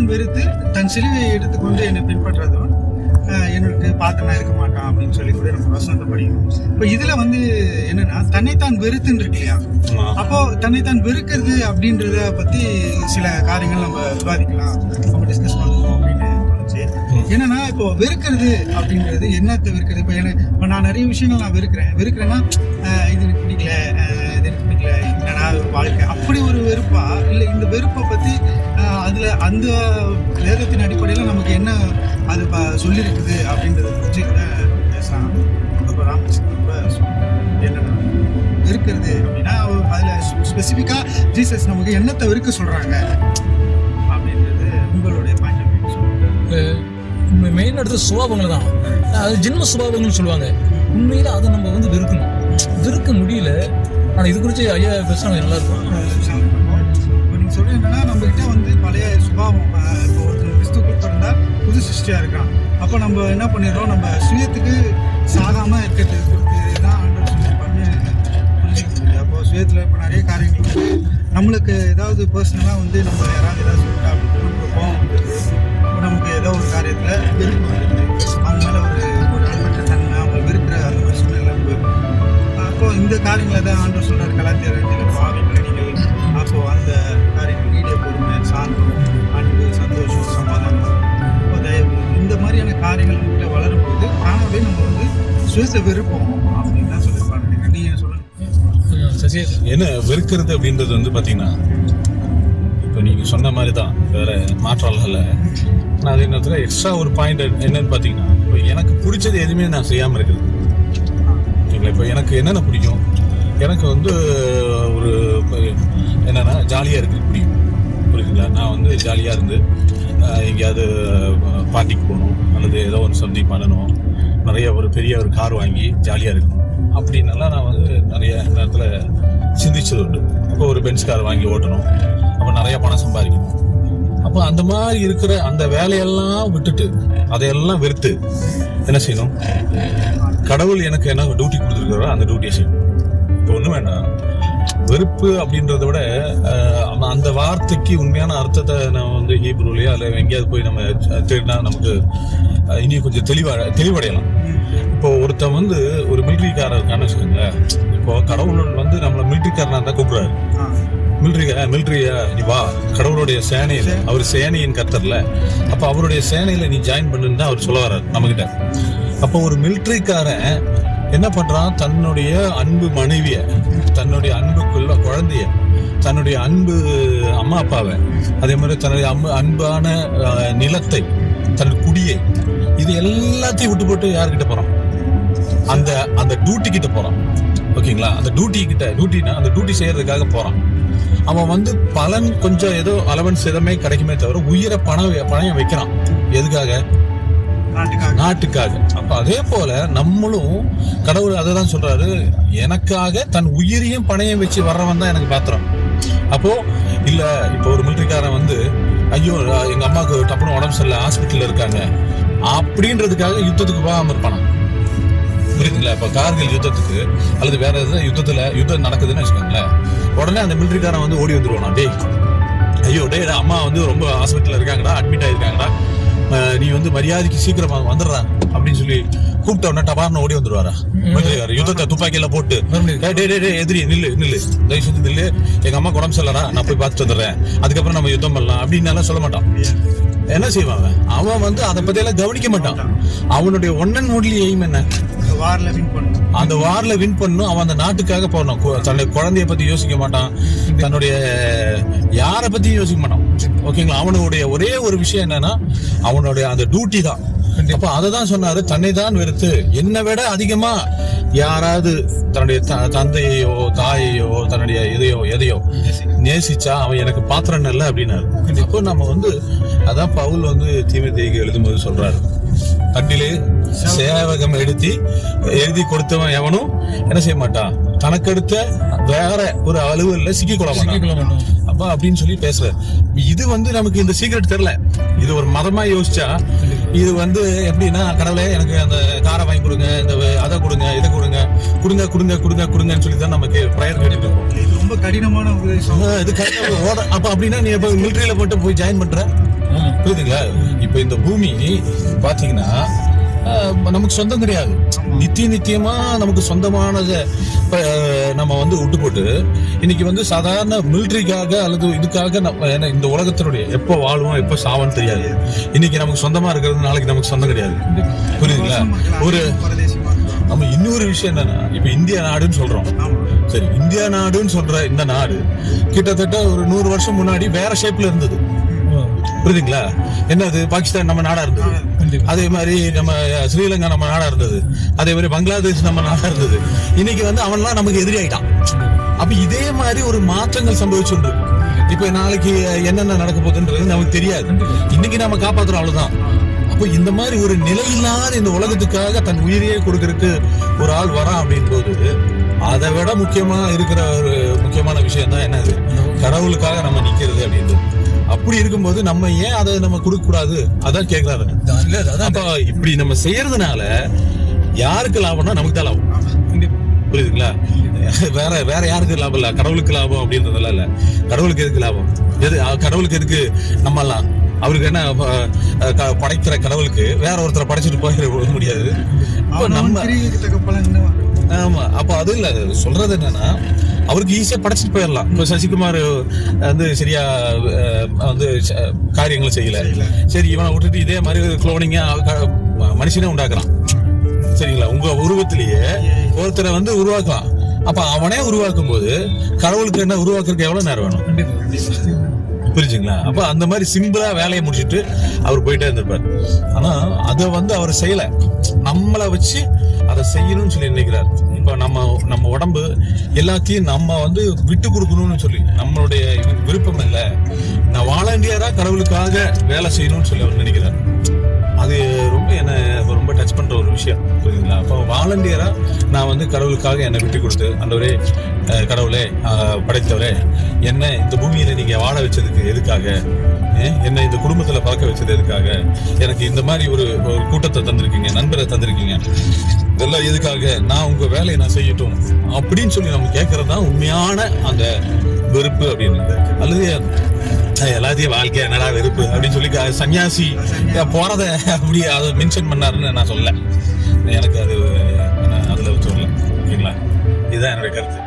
தன்னைத்தான் வெறுத்து தன் சிலுவையை எடுத்துக்கொண்டு என்னை பின்பற்றதும் ஆஹ், எனக்கு பார்த்தனா இருக்க மாட்டான் அப்படின்னு சொல்லி கூட நம்ம வசனத்தை படிக்கணும் இப்போ இதுல வந்து என்னன்னா தன்னைத்தான் வெறுத்துன்னு இருக்கு இல்லையா. அப்போ தன்னைத்தான் வெறுக்கிறது அப்படின்றத பத்தி சில காரியங்கள் நம்ம விவாதிக்கலாம். நம்ம டிஸ்கஸ் பண்ணுவோம் அப்படின்னு தோணுச்சு. என்னன்னா இப்போ வெறுக்கிறது அப்படின்றது என்னத்தை வெறுக்கிறது? இப்போ எனக்கு இப்போ நான் நிறைய விஷயங்கள் நான் வெறுக்கிறேன். வெறுக்கிறேன்னா இது எனக்கு பிடிக்கல இது எனக்கு பிடிக்கல. ஒரு வாழ்க்கை. அப்படி ஒரு வெறுப்பா? இல்லை இந்த வெறுப்பை அந்த வேதத்தின் அடிப்படையில் நமக்கு என்ன அது ப- சொல்லியிருக்குது அப்படின்றத கூட பேசலாம். அப்போ ராமகிருஷ்ணன் ரொம்ப என்னன்னா வெறுக்கிறது அப்படின்னா அதுல ஸ்பெசிஃபிக்காக ஜீசஸ் நமக்கு என்னத்தை வெறுக்க சொல்றாங்க அப்படின்றது உங்களுடைய பாயிண்ட் ஆஃப் வியூ மெயின் இடத்துல சுபாவங்கள் தான். அது ஜென்ம சுபாவங்கள்னு சொல்லுவாங்க. உண்மையில அதை நம்ம வந்து வெறுக்கணும். வெறுக்க முடியல. ஆனா இது குறித்து ஐயா பேசுனா நல்லா இருக்கும். இப்போ நீங்கள் என்னன்னா நம்ம கிட்ட வந்து பழைய சுபாவம் இப்போ ஒருத்தர் கிறிஸ்துக்குள் கொடுத்துருந்தா புது சிருஷ்டியா இருக்கான் அப்போ நம்ம என்ன பண்ணிடுறோம் நம்ம சுயத்துக்கு சாகாம இருக்கிறது கொடுத்து தான் ஆண்டவர் பண்ணி புரிஞ்சுக்க முடியுது அப்போ சுயத்தில் இப்போ நிறைய காரியங்கள் வந்து நம்மளுக்கு ஏதாவது பர்சனலாக வந்து நம்ம யாராவது ஏதாவது சொல்லிட்டா அப்படின்னு நமக்கு நமக்கு ஏதோ ஒரு காரியத்தில் வெறுப்பு அவங்க மேலே ஒரு ஒரு அன்பற்ற தன்மை அவங்க வெறுக்கிற அந்த ஒரு சூழ்நிலை அப்போ இந்த காரியங்களை தான் ஆண்டவர் சொல்கிறார் கலாச்சாரத்தில் ரெண்டில் பாவி ஸோ அந்த காரியங்கள் வீடியோ பொறுமை சாந்தம் அன்பு சந்தோஷம் சமாதானம். தயவு இந்த மாதிரியான காரியங்கள் கிட்ட வளரும்போது தானாகவே நம்ம வந்து சுயத்தை வெறுப்போம் அப்படின்னு தான் சொல்லியிருப்பாங்க. நீங்கள் சொல்லுங்க என்ன வெறுக்கிறது அப்படின்றது வந்து பார்த்தீங்கன்னா இப்போ நீங்கள் சொன்ன மாதிரி தான் வேற மாற்றம் இல்லை நான் அதே நேரத்தில் எக்ஸ்ட்ரா ஒரு பாயிண்ட் என்னன்னு பார்த்தீங்கன்னா இப்போ எனக்கு பிடிச்சது எதுவுமே நான் செய்யாமல் இருக்குது ஓகேங்களா? இப்போ எனக்கு என்னென்ன பிடிக்கும்? எனக்கு வந்து ஒரு என்னென்னா ஜாலியாக இருக்குது பிடிக்கும் புரியுதுங்களா? நான் வந்து ஜாலியாக இருந்து எங்கேயாவது பார்ட்டிக்கு போகணும் அல்லது ஏதோ ஒரு சந்தி பண்ணணும். நிறைய ஒரு பெரிய ஒரு கார் வாங்கி ஜாலியாக இருக்கணும். அப்படின்னலாம் நான் வந்து நிறைய நேரத்தில் சிந்திச்சது உண்டு. இப்போ ஒரு பென்ஸ் கார் வாங்கி ஓட்டணும். அப்போ நிறைய பணம் சம்பாதிக்கணும். அப்போ அந்த மாதிரி இருக்கிற அந்த வேலையெல்லாம் விட்டுட்டு அதையெல்லாம் வெறுத்து என்ன செய்யணும்? கடவுள் எனக்கு என்ன டியூட்டி கொடுத்துருக்காரோ அந்த டியூட்டியை செய்யணும். இப்போ ஒன்றும் வேண்டாம். வெறுப்பு அப்படின்றத விட அந்த- வார்த்தைக்கு உண்மையான அர்த்தத்தை நம்ம வந்து ஹீப்ரூலையோ அல்ல எங்கேயாவது போய் நம்ம தேடினா நமக்கு இனி கொஞ்சம் தெளிவா தெளிவடையலாம். இப்போ ஒருத்தன் வந்து ஒரு மிலிட்ரிக்காரர் இருக்கான்னு வச்சுக்கோங்களேன். இப்போ கடவுள் வந்து நம்மளை மிலிட்ரிக்காரனா தான் கூப்பிடுறாரு. மிலிட்ரி மிலிட்ரியா நீ வா. கடவுளுடைய சேனையில அவர் சேனையின் கத்தர்ல அப்ப அவருடைய சேனையில நீ ஜாயின் பண்ணுன்னு தான் அவர் சொல்ல வர்றாரு நம்மகிட்ட. அப்போ ஒரு மிலிட்ரிக்காரன் என்ன பண்றான்? தன்னுடைய அன்பு மனைவிய தன்னுடைய அன்புக்குள்ள குழந்தைய தன்னுடைய அன்பு அம்மா அப்பாவை அதே மாதிரி தன்னுடைய அன்பு அன்பான நிலத்தை தன்னுடைய குடியை இது எல்லாத்தையும் விட்டு போட்டு யார்கிட்ட போறான்? அந்த அந்த டியூட்டி கிட்ட போறான். ஓகேங்களா அந்த டியூட்டி கிட்ட டியூட்டினா அந்த டியூட்டி செய்யறதுக்காக போறான். அவன் வந்து பலன் கொஞ்சம் ஏதோ அலவன்ஸ் எதுவுமே கிடைக்குமே தவிர உயிரை பணம் பணம் வைக்கிறான். எதுக்காக? நாட்டுக்காக. நாட்டுக்காக. அப்ப அதே போல நம்மளும் கடவுள் அதை தான் சொல்றாரு எனக்காக தன் உயிரையும் பணையம் வச்சு வர்றவன் தான் எனக்கு பாத்திரம். அப்போ இல்ல இப்போ ஒரு மிலிட்டரிக்காரன் வந்து ஐயோ எங்க அம்மாவுக்கு டப்புனு உடம்பு சரியில்லை ஹாஸ்பிட்டல்ல இருக்காங்க. அப்படின்றதுக்காக யுத்தத்துக்கு போகாம இருப்பானா புரியுதுங்களா? இப்போ கார்கில் யுத்தத்துக்கு அல்லது வேற எதாவது யுத்தத்துல யுத்தம் நடக்குதுன்னு வச்சுக்கோங்களேன் உடனே அந்த மிலிட்டரிக்காரன் வந்து ஓடி வந்துருவானா டேய் ஐயோ டேய் அம்மா வந்து ரொம்ப ஹாஸ்பிட்டல்ல இருக்காங்கடா அட்மிட் ஆயிருக்காங்கடா. நீ வந்து மரியாதைக்கு சீக்கிரமா வந்துடுறா அப்படின்னு சொல்லி கூப்பிட்ட உடனே டபார்னு ஓடி வந்துருவாரா யுத்தத்தை துப்பாக்கியில போட்டு. எதிரி நில்லு நில்லு. தயவு செஞ்சு நில்லு. எங்க அம்மா உடம்பு சரியில்லடா நான் போய் பார்த்துட்டு வந்துடுறேன். அதுக்கப்புறம் நம்ம யுத்தம் பண்ணலாம் அப்படின்னு சொல்ல மாட்டான். என்ன செய்வான் அவன்? வந்து அதை பத்தி எல்லாம் கவனிக்க மாட்டான். அவனுடைய ஒன் அண்ட் ஒன்லி எய்ம் என்ன? வார்ல வின் பண்ணணும் அந்த வார்ல வின் பண்ணும். அவன் அந்த நாட்டுக்காக போடணும் கு- தன்னுடைய குழந்தைய பத்தி யோசிக்க மாட்டான். தன்னுடைய யாரை பத்தியும் யோசிக்க மாட்டான். ஓகேங்களா? அவனுடைய ஒரே ஒரு விஷயம் என்னன்னா அவனுடைய அந்த டியூட்டி தான். அப்ப அதை தான் சொன்னாரு. தன்னை தான் வெறுத்து என்னை விட அதிகமா யாராவது தன்னுடைய த- தந்தையையோ தாயையோ தன்னுடைய இதையோ எதையோ நேசிச்சா அவன் எனக்கு பாத்திரம் இல்லை அப்படின்னாரு. இப்போ நம்ம வந்து அதான் பவுல் வந்து தீமைத்தேய்க்கு எழுதும்போது சொல்றாரு. தன்னிலே சேவகம் எடுத்தி எழுதி கொடுத்தவன் எவனும் என்ன செய்ய மாட்டான்? தனக்கடுத்த வேற ஒரு அலுவலில் சிக்கிக்கொள்ள மாட்டான். அப்பா அப்படின்னு சொல்லி பேசுற இது வந்து நமக்கு இந்த சீக்ரெட் தெரியல. இது ஒரு மதமா யோசிச்சா இது வந்து எப்படின்னா கடவுளே எனக்கு அந்த காரை வாங்கி கொடுங்க இந்த அதை கொடுங்க இதை கொடுங்க கொடுங்க கொடுங்க கொடுங்க கொடுங்கன்னு சொல்லி தான் நமக்கு ப்ரேயர் கேட்டுட்டு இருக்கோம். ரொம்ப கடினமான இது கரெக்டா ஓட அப்ப அப்படின்னா நீ இப்ப மிலிட்டரியில மட்டும் போய் ஜாயின் பண்ற? புரியுதுங்களா? இப்ப இந்த பூமி பாத்தீங்கன்னா நமக்கு சொந்தம் கிடையாது. நித்திய நித்தியமா நமக்கு சொந்தமானதை நம்ம வந்து விட்டு போட்டு இன்னைக்கு வந்து சாதாரண மிலிட்ரிக்காக அல்லது இதுக்காக நம்ம ஏன்னா இந்த உலகத்தினுடைய எப்போ வாழ்வோம் எப்போ சாவோன்னு தெரியாது. இன்னைக்கு நமக்கு சொந்தமா இருக்கிறது நாளைக்கு நமக்கு சொந்தம் கிடையாது. புரியுதுங்களா? ஒரு நம்ம இன்னொரு விஷயம் என்னன்னா இப்ப இந்திய நாடுன்னு சொல்றோம். சரி இந்தியா நாடுன்னு சொல்ற இந்த நாடு கிட்டத்தட்ட ஒரு நூறு வருஷம் முன்னாடி வேற ஷேப்ல இருந்தது. புரியுதுங்களா? என்னது? பாகிஸ்தான் நம்ம நாடா இருந்தது. அதே மாதிரி நம்ம ஸ்ரீலங்கா நம்ம நாடா இருந்தது. அதே மாதிரி பங்களாதேஷ் நம்ம நாடா இருந்தது. இன்னைக்கு வந்து அவன்லாம் நமக்கு எதிரி ஆயிட்டான் அப்ப இதே மாதிரி ஒரு மாற்றங்கள் சம்பவிச்சுட்டு இப்ப நாளைக்கு என்னென்ன நடக்க போகுதுன்றது நமக்கு தெரியாது. இன்னைக்கு நாம காப்பாத்துறோம் அவ்வளவுதான். அப்போ இந்த மாதிரி ஒரு நிலையில்லாத இந்த உலகத்துக்காக தன் உயிரையே கொடுக்கறதுக்கு ஒரு ஆள் வரான் அப்படின் போது அதை விட முக்கியமா இருக்கிற ஒரு முக்கியமான விஷயம் தான் என்னது? கடவுளுக்காக நம்ம நிக்கிறது அப்படின்றது. அப்படி இருக்கும்போது நம்ம ஏன் அதை நம்ம கொடுக்க கூடாது அதான் அதான் அப்ப இப்படி நம்ம செய்யறதுனால யாருக்கு லாபம்னா நமக்கு தான் லாபம். புரியுதுங்களா? வேற வேற யாருக்கு லாபம் இல்ல? கடவுளுக்கு லாபம் அப்படின்றதெல்லாம் இல்ல. கடவுளுக்கு எதுக்கு லாபம்? எது கடவுளுக்கு எதுக்கு நம்மலாம் அவருக்கு என்ன படைக்கிற கடவுளுக்கு வேற ஒருத்தரை படைச்சிட்டு போயிட முடியாது. நம்ம ஆமா அப்போ அது இல்ல சொல்றது என்னன்னா அவருக்கு ஈஸியா படைச்சிட்டு போயிடலாம் இப்போ சசிகுமார் வந்து சரியா வந்து காரியங்களை செய்யல. சரி இவனை விட்டுட்டு இதே மாதிரி குளோனிங்கா மனுஷனே உண்டாக்குறான். சரிங்களா? உங்க உருவத்திலேயே ஒருத்தரை வந்து உருவாக்கலாம். அப்ப அவனே உருவாக்கும் போது கடவுளுக்கு என்ன உருவாக்குறதுக்கு எவ்வளவு நேரம் வேணும்? புரிஞ்சுங்களா? அப்ப அந்த மாதிரி சிம்பிளா வேலையை முடிச்சிட்டு அவர் போயிட்டே இருந்திருப்பார். ஆனா அதை வந்து அவர் செய்யல. நம்மளை வச்சு அதை செய்யணும்னு சொல்லி நினைக்கிறார். இப்ப நம்ம நம்ம உடம்பு எல்லாத்தையும் நம்ம வந்து விட்டு கொடுக்கணும்னு சொல்லி நம்மளுடைய விருப்பம் இல்லை. நான் வாலண்டியராக கடவுளுக்காக வேலை செய்யணும்னு சொல்லி அவர் நினைக்கிறார். அது ரொம்ப என்ன ரொம்ப டச் பண்ற ஒரு விஷயம். புரியுதுங்களா? அப்போ வாலண்டியரா நான் வந்து கடவுளுக்காக என்னை விட்டு கொடுத்து அந்தவரே கடவுளே படைத்தவரே என்ன இந்த பூமியில நீங்க வாழ வச்சதுக்கு எதுக்காக? என்னை இந்த குடும்பத்துல பார்க்க வச்சது எதுக்காக? எனக்கு இந்த மாதிரி ஒரு ஒரு கூட்டத்தை தந்திருக்கீங்க நண்பரை தந்திருக்கீங்க. இதெல்லாம் எதுக்காக? நான் உங்க வேலையை நான் செய்யட்டும் அப்படின்னு சொல்லி நம்ம கேட்கறது தான் உண்மையான அந்த வெறுப்பு அப்படின்னு. அல்லது எல்லாத்தையும் வாழ்க்கை என்னடா வெறுப்பு அப்படின்னு சொல்லி சன்னியாசி போறத அப்படி அதை மென்ஷன் பண்ணாருன்னு நான் சொல்ல எனக்கு அது நான் அதுல சொல்லல. ஓகேங்களா இதுதான் என்னுடைய கருத்து.